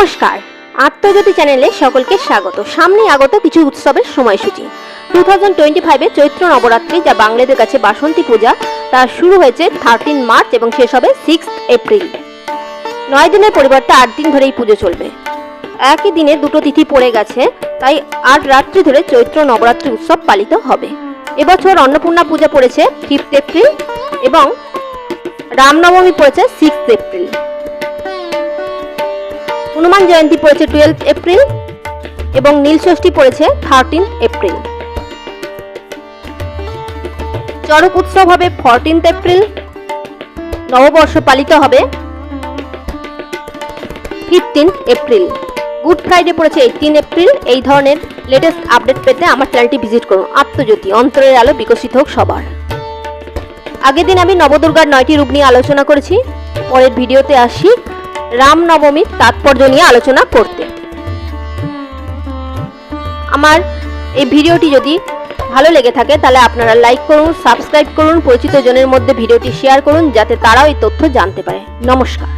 নমস্কার। আত্মজ্যোতি চ্যানেলে সকলকে স্বাগত। সামনে আগত কিছু উৎসবের সময়সূচি। টু থাউজেন্ড টোয়েন্টি ফাইভে চৈত্র নবরাত্রি, যা বাংলাদের কাছে বাসন্তী পূজা, তা শুরু হয়েছে থার্টিন মার্চ এবং শেষ হবে সিক্স এপ্রিল নয় দিনের পরিবর্তে আট দিন ধরে এই পুজো চলবে। একই দিনে দুটো তিথি পড়ে গেছে, তাই আট রাত্রি ধরে চৈত্র নবরাত্রি উৎসব পালিত হবে। এবছর অন্নপূর্ণা পূজা পড়েছে ফিফথ এপ্রিল এবং রামনবমী পড়েছে সিক্স এপ্রিল হনুমান জয়ন্তী পড়েছে টুয়েলভ এপ্রিল এবং নীলষষ্ঠী পড়েছে থার্টিন এপ্রিল চড়ক উৎসব হবে ফোরটিন্থ এপ্রিল নববর্ষ পালিত হবে ফিফটিন্থ এপ্রিল গুড ফ্রাইডে পড়েছে এইটিন এপ্রিল এই ধরনের লেটেস্ট আপডেট পেতে আমার চ্যানেলটি ভিজিট করুন। আত্মজ্যোতি, অন্তরের আলো বিকশিত হোক সবার। আগের দিন আমি নবদুর্গার নয়টি রূপ নিয়ে আলোচনা করেছি, পরের ভিডিওতে আসি। রামনবমীর তাৎপর্য নিয়ে আলোচনা করতে। আমার এই ভিডিওটি যদি ভালো লেগে থাকে, তাহলে আপনারা লাইক করুন সাবস্ক্রাইব করুন, পরিচিত জনের মধ্যে ভিডিওটি শেয়ার করুন, যাতে তারাও এই তথ্য জানতে পারে। নমস্কার।